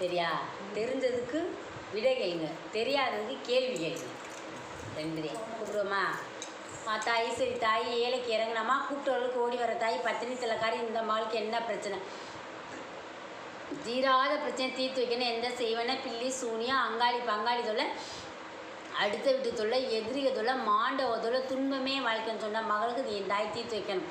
சரியா தெரிஞ்சதுக்கு விடை கேளுங்க தெரியாததுக்கு கேள்வி கேளுங்க ரெண்டு கூப்பிடுவோமா? ஆ தாய் சரி தாய் ஏழைக்கு இறங்கினாமா கூப்பிட்டவர்களுக்கு ஓடி வர தாய் பத்தினி தலைக்காரி இந்த மாளுக்கு என்ன பிரச்சனை? தீராத பிரச்சனை தீர்த்து வைக்கணும். எந்த செய்வன? பில்லி சூனியம் அங்காளி பங்காளி தொல்லை அடுத்த வீட்டு தொல்லை எதிரிக தொல்லை மாண்டவ தொல்லை துன்பமே வாழ்க்கைன்னு சொன்னால் மகளுக்கு நீ என் தாய் தீர்த்து வைக்கணும்.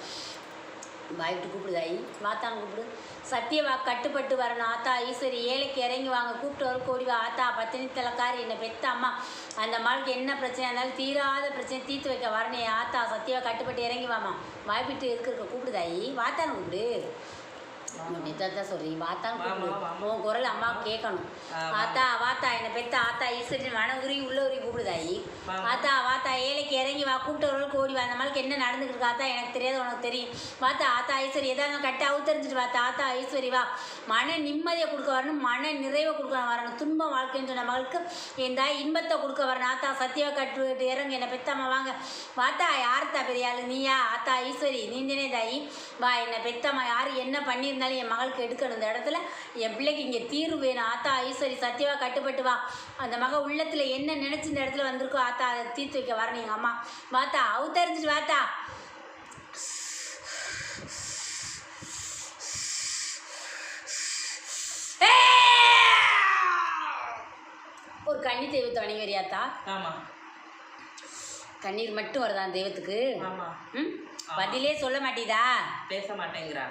வாய்ட்டு கூப்பிடுது ஐ வாத்தான் கூப்பிடு. சத்தியவா கட்டுப்பட்டு வரணும் ஆத்தா ஈஸ்வரி ஏழைக்கு இறங்கி வாங்க கூப்பிட்டு வர கோடி வா ஆத்தா பத்தினி தலைக்காரி என்னை பெத்த அம்மா. அந்த மாளுக்கு என்ன பிரச்சனை இருந்தாலும் தீராத பிரச்சனை தீர்த்து வைக்க வரணும் ஆத்தா சத்தியவா கட்டுப்பட்டு இறங்கி வாமா வாய்ப்பிட்டு இருக்க கூப்பிடுதாயி கூப்பிடு தாயி வாத்தான்னு கூப்பிடு. சொல்றீங்க. உன் குரல் அம்மா கேட்கணும். ஆத்தா வாத்தா என்னை பெத்த ஆத்தா ஈஸ்வரி மன உரி உள்ள உரி கூப்பிடுதாயி. ஆத்தா வாத்தா ஏழைக்கு இறங்கி வா கூப்பிட்டவர்களுக்கு ஓடி வா. அந்த மாதிரி என்ன நடந்துக்கிட்டு இருக்கு ஆத்தா? எனக்கு தெரியாது உனக்கு தெரியும். வாத்தா ஆத்தா ஐஸ்வரி எதாவது கட்ட அவுத்தறிஞ்சிட்டு வாத்தா. ஆத்தா ஐஸ்வரி வா. மன நிம்மதியை கொடுக்க வரணும் மன நிறைவை கொடுக்க வரணும். துன்பம் வாழ்க்கைன்னு சொன்ன மகளுக்கு என் தாய் இன்பத்தை கொடுக்க வரணும். ஆத்தா சத்தியவா கட்டு இறங்க என்னை பெத்தம்மா வாங்க. வாத்தா யார்த்தா பெரிய ஆளு நீயா? ஆத்தா ஈஸ்வரி நீந்தனே தாயி? வா என்னை பெத்தம்மா யார் என்ன பண்ணியிருந்தாலும் என் மகளுக்கு எடுக்கணும் இந்த இடத்துல என் பிள்ளைக்கு இங்கே தீர்வு வேணும். ஆத்தா ஈஸ்வரி சத்தியவா கட்டுப்பட்டு வா. அந்த மக உள்ளத்தில் என்ன நினச்சி இந்த இடத்துல வந்திருக்கோ ஆத்தா அதை தீர்த்து வைக்க வரணும் எங்கள் அம்மா. வாத்தா அவுத்தறிஞ்சிட்டு வாத்தா. ஒரு கன்னி தெய்வத்தை வணங்கி வரியாத்தா ஆமா. கண்ணீர் மட்டும் வருதா தெய்வத்துக்கு? ஆமா. ம்? பதிலே சொல்ல மாட்டீதா? பேச மாட்டேங்கிறா.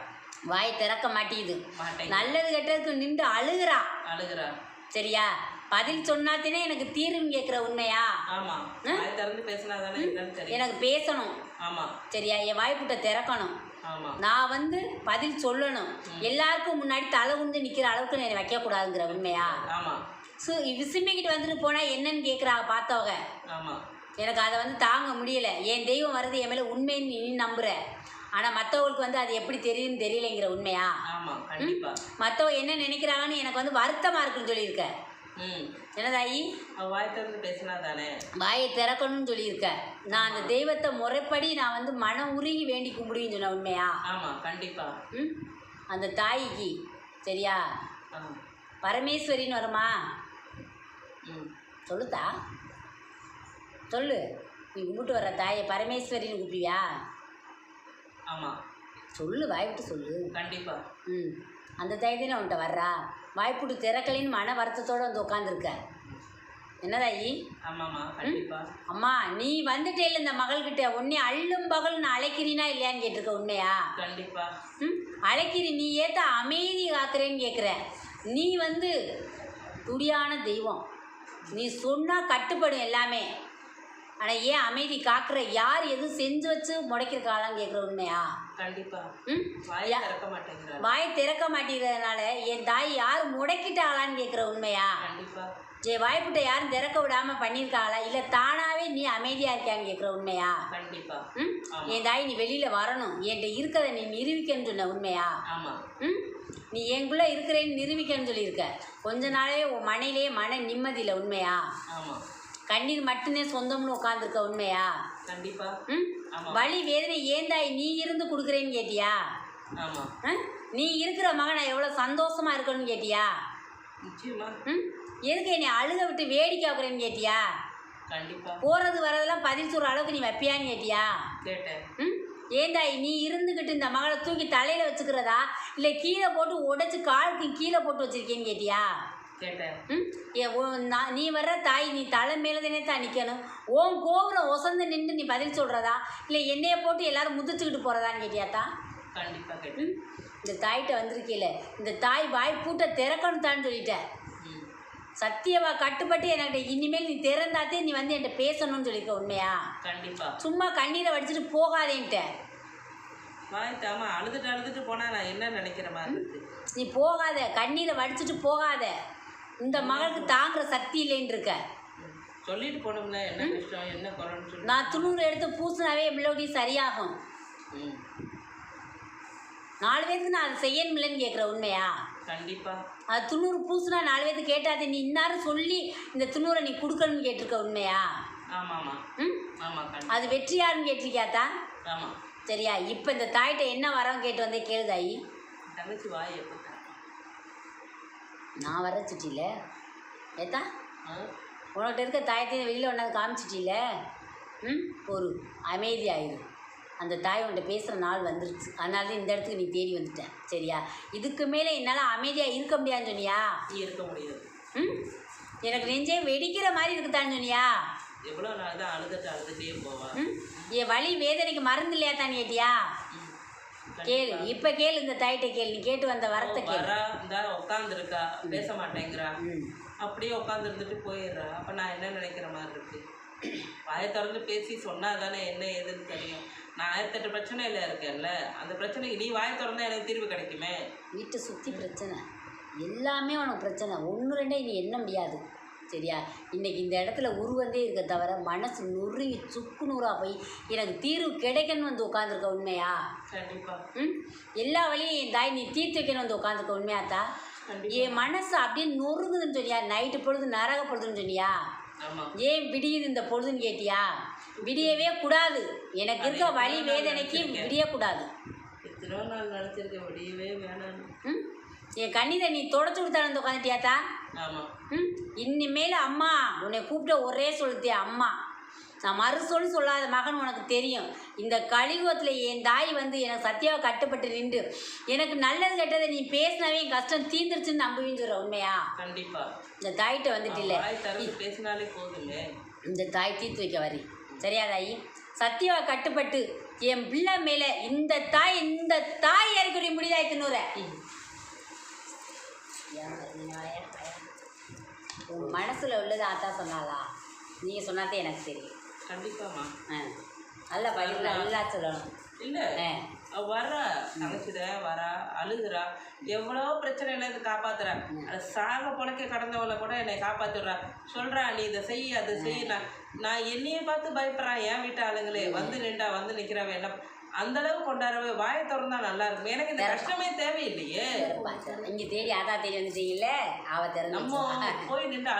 வாய் திறக்க மாட்டேங்குது. மாட்டேங்க நல்லது கெட்டதுக்கு நின்று அழுகிறா. அழுகுறா. சரியா? பதில் சொன்னாத்தினே எனக்கு தீர்வுன்னு கேட்குற உண்மையா? எனக்கு பேசணும். சரியா? என் வாய்ப்புட்ட திறக்கணும். நான் வந்து பதில் சொல்லணும். எல்லாருக்கும் முன்னாடி தலை உந்து நிற்கிற அளவுக்கு நான் வைக்கக்கூடாதுங்கிற உண்மையா? ஸோ விசும்பிக்கிட்டு வந்துட்டு போனால் என்னன்னு கேட்குறாங்க பார்த்தவங்க. எனக்கு அதை வந்து தாங்க முடியல. என் தெய்வம் வருது என் மேலே உண்மைன்னு நீ நம்புற. ஆனால் மற்றவங்களுக்கு வந்து அது எப்படி தெரியும்னு தெரியலைங்கிற உண்மையா? ஆமா கண்டிப்பா. மற்றவங்க என்ன நினைக்கிறாங்கன்னு எனக்கு வந்து வருத்தமாக இருக்குன்னு சொல்லியிருக்க. ம். என்னதாயி? வாய் திறந்து பேசினா தானே வாயை திறக்கணும்னு சொல்லியிருக்க. நான் அந்த தெய்வத்தை முறைப்படி நான் வந்து மனம் உருகி வேண்டி கும்பிடுவேன்னு சொன்ன உண்மையா? ஆமா கண்டிப்பா. ம்? அந்த தாய்க்கு சரியா? பரமேஸ்வரின்னு வருமா? ம். சொல்லுதா? சொல்லு. நீ கும்பிட்டு வர்ற தாயை பரமேஸ்வரின்னு கூப்பிடுவியா? ஆமா. சொல்லு வாய்விட்டு சொல்லு. கண்டிப்பா. ம். அந்த தாய் தானே உன்ட்ட வர்றா வாய்ப்புட்டு திறக்கலின்னு மன வருத்தத்தோடு வந்து உட்காந்துருக்க என்னதாயி ஆமாம்மா கண்டிப்பா. அம்மா நீ வந்துட்டே இல்லை இந்த மகள்கிட்ட. உன்னை அள்ளும் பகல் நான் அழைக்கிறீனா இல்லையான்னு கேட்டிருக்க உண்மையா கண்டிப்பா. ம்? அழைக்கிறி நீ ஏத்த அமைதி காக்குறேன்னு கேட்குற நீ வந்து துடியான தெய்வம். நீ சொன்னால் கட்டுப்படும் எல்லாமே. ஆனால் ஏன் அமைதி காக்குற? யார் எதுவும் செஞ்சு வச்சு முடைக்கிறக்காளான்னு கேட்குற உண்மையா? கண்டிப்பா. ம்? வாய் திறக்க மாட்டேங்கிறதுனால என் தாய் யார் முடக்கிட்டாளான்னு கேட்குற உண்மையா? கண்டிப்பா. என் வாய்ப்புட்ட யாரும் திறக்க விடாமல் பண்ணியிருக்காளா இல்லை தானாகவே நீ அமைதியாக இருக்கியான்னு கேட்குற உண்மையா? கண்டிப்பா. ம்? ஆமா. என் தாய் நீ வெளியில் வரணும். என்கிட்ட இருக்கிறத நீ நிரூபிக்கன்னு சொன்ன உண்மையா? ம்? நீ எங்குள்ளே இருக்கிறேன்னு நிரூபிக்கன்னு சொல்லியிருக்க. கொஞ்ச நாளே உன் மனையிலே மன நிம்மதியில் உண்மையா? ஆமா. கண்ணீர் மட்டுமே சொந்தம்னு உட்காந்துருக்க உண்மையா? கண்டிப்பா. ம். வலி வேதனை ஏன் தாய் நீ இருந்து கொடுக்குறேன்னு கேட்டியா? நீ இருக்கிற மகன் எவ்வளோ சந்தோஷமா இருக்கணும்னு கேட்டியா? ம்? எதுக்கு என்னை அழுக விட்டு வேடிக்கை வைக்கிறேன்னு கேட்டியா? கண்டிப்பா. போகிறது வரதெல்லாம் பதில் சொல்கிற அளவுக்கு நீ வைப்பியான்னு கேட்டியா? ம்? ஏந்தாய் நீ இருந்துக்கிட்டு இந்த மகளை தூக்கி தலையில் வச்சுக்கிறதா? இல்லை கீழே போட்டு உடைச்சு காலுக்கு கீழே போட்டு வச்சிருக்கேன்னு கேட்டியா? கேட்டேன். நான் நீ வர்ற தாய் நீ தலை மேலே தானே தான் நிற்கணும் உன் கோபுரம் ஒசந்து நின்று நீ பதில் சொல்கிறதா இல்லை என்னைய போட்டு எல்லாரும் முதிச்சுக்கிட்டு போகிறதான்னு கேட்டியாத்தா? கண்டிப்பா கேட்டேன். ம்? இந்த தாய்கிட்ட வந்திருக்கீல இந்த தாய் வாய் பூட்ட திறக்கணும் தான் சொல்லிட்டேன் சத்தியவா கட்டுப்பட்டு என்கிட்ட இனிமேல் நீ திறந்தாத்தே நீ வந்து என்கிட்ட பேசணும்னு சொல்லியிருக்க உண்மையா? கண்டிப்பா. சும்மா கண்ணீரை வடிச்சிட்டு போகாதேன்ட்ட. அழுதுட்டு அழுதுட்டு போனா நான் என்ன நினைக்கிற மாதிரி நீ போகாத கண்ணீரை வடிச்சிட்டு போகாத. இந்த மகளுக்கு தாங்குற சக்தி இல்லைன்னு இருக்க. சொல்லிட்டு போனோம்ல என்ன கஷ்டம் என்ன குறைன்னு சொல்லி நான் துணூறு எடுத்து பூசினாவே மெலோடி சரியாகும். நாலு பேருக்கு நான் அதை செய்யணுமில்லன்னு கேட்குற உண்மையா? கண்டிப்பா. அது துணூறு பூசுனா நாலு பேருக்கு கேட்டாதே நீ இன்னாரும் சொல்லி இந்த துணூரை நீ கொடுக்கணும்னு கேட்டிருக்க உண்மையா? ஆமாம்மா. ம்? ஆமா கண்டிப்பா. அது வெற்றியாருன்னு கேட்டிருக்கியாத்தா ஆமா. சரியா இப்போ இந்த தாய்கிட்ட என்ன வரோம் கேட்டு வந்தே கேளுதாயி தங்கச்சி வாய் எப்போ நான் வர சிட்டியில். ஏத்தா? உனக்கிட்ட இருக்க தாயத்தையும் வெளியில் ஒன்றாந்து காமிச்சிட்டில? ம் ஒரு அமைதியாயிரு. அந்த தாய் உன்கிட்ட பேசுகிற நாள் வந்துருச்சு. அதனால தான் இந்த இடத்துக்கு நீ தேடி வந்துட்டேன் சரியா? இதுக்கு மேலே என்னால் அமைதியாக இருக்க முடியாதுன்னு சொன்னியா? இருக்க முடியாது. ம் எனக்கு நெஞ்சே வெடிக்கிற மாதிரி இருக்குதான்னு சொன்னியா? எவ்வளோ நாள் தான் அழுதுட்டு அழுதுட்டே போவா. ம் என் வலி வேதனைக்கு மருந்து இல்லையா தான் கேட்டியா. கேளு. இப்போ கேளு இந்த தாயிட்ட கேளு. நீ கேட்டு வந்த வரத்தை கேளு. வரா இந்த உட்காந்துருக்கா பேச மாட்டேங்கிறா. அப்படியே உட்காந்து இருந்துட்டு போயிடுறா. அப்போ நான் என்ன நினைக்கிற மாதிரி இருக்கு? வாயை திறந்து பேசி சொன்னா தானே என்ன ஏதுன்னு தெரியும். நான் ஆயிரத்தெட்டு பிரச்சனையில் இருக்கேன்ல. அந்த பிரச்சனைக்கு நீ வாயை திறந்தா எனக்கு தீர்வு கிடைக்குமே. வீட்டை சுற்றி பிரச்சனை. எல்லாமே உனக்கு பிரச்சனை. ஒன்று ரெண்டே நீ எண்ண முடியாது. சரியா? இன்னைக்கு இந்த இடத்துல உருவந்தே இருக்க தவிர மனசு நுறுங்கி சுக்கு நூறா போய் எனக்கு தீர்வு கிடைக்கணும்னு வந்து உட்காந்துருக்க உண்மையா? கண்டிப்பா. ம்? எல்லா வழியும் என் தாய் நீ தீர்த்து வைக்கணும் வந்து உட்காந்துருக்க உண்மையாத்தா என் மனசு அப்படியே நொறுங்குதுன்னு சொன்னியா நைட்டு பொழுது நரக பொழுதுன்னு சொன்னியா ஏன் விடியுது இந்த பொழுதுன்னு கேட்டியா? விடியவே கூடாது. எனக்கு இருக்க எத்தனை நாள் வேதனைக்கு நினைச்சிருக்கேன். விடியக்கூடாது. எத்தனையோ நாள் நினச்சிருக்க முடியவே வேணாம் ம்? என் கண்ணீரை நீ தொடச்சு கொடுத்தாலும் உட்காந்துட்டியாத்தா? ம்? இனிமேல் அம்மா உன்னை கூப்பிட்ட ஒரே சொல்லுதே அம்மா. நான் மறுசொல் சொல்லாத மகன் உனக்கு தெரியும். இந்த கலியுகத்தில் என் தாய் வந்து எனக்கு சத்தியாவை கட்டுப்பட்டு நின்று எனக்கு நல்லது கெட்டதை நீ பேசினாவே என் கஷ்டம் தீந்துருச்சுன்னு நம்புவீன்னு சொல்கிற உண்மையா? கண்டிப்பா. இந்த தாய்கிட்ட வந்துட்டு இல்லை பேசினாலே போதுமே. இந்த தாய் தீர்த்து வைக்க வரி. சரியா தாயி? சத்தியாவை கட்டுப்பட்டு என் பிள்ளை மேலே இந்த தாய் இந்த தாய் இறக்குரிய முடிதாய் தின்னுற ம். உன் மனசில் உள்ளது ஆத்தா சொன்னாலா நீங்கள் சொன்னாதே எனக்கு தெரியும். கண்டிப்பாம்மா. ஆ. நல்ல பதில் நல்லா. சொல்லணும். இல்ல ஆ. அவ வரா நினைச்சிட வரா அழுகுறா. எவ்வளோ பிரச்சனையில இருந்து காப்பாத்துறா. அது சாக பொழைக்க கடந்தவளை கூட என்னை காப்பாத்துறா சொல்றா நீ இதை செய் அதை செய் நான் நான் என்னையே பார்த்து பயப்படுறான் என் வீட்டு ஆளுங்களே. வந்து நின்றா வந்து நிக்கிறவ என்ன அந்த அளவு கொண்டாடவே வாயை திறந்தா நல்லா இருக்கும். எனக்கு இந்த கஷ்டமே தேவையில்லையே. இங்கே தேடி ஆத்தா தேடி வந்துட்டீங்கல்ல அவ நம்ம திறந்து போய் நின்று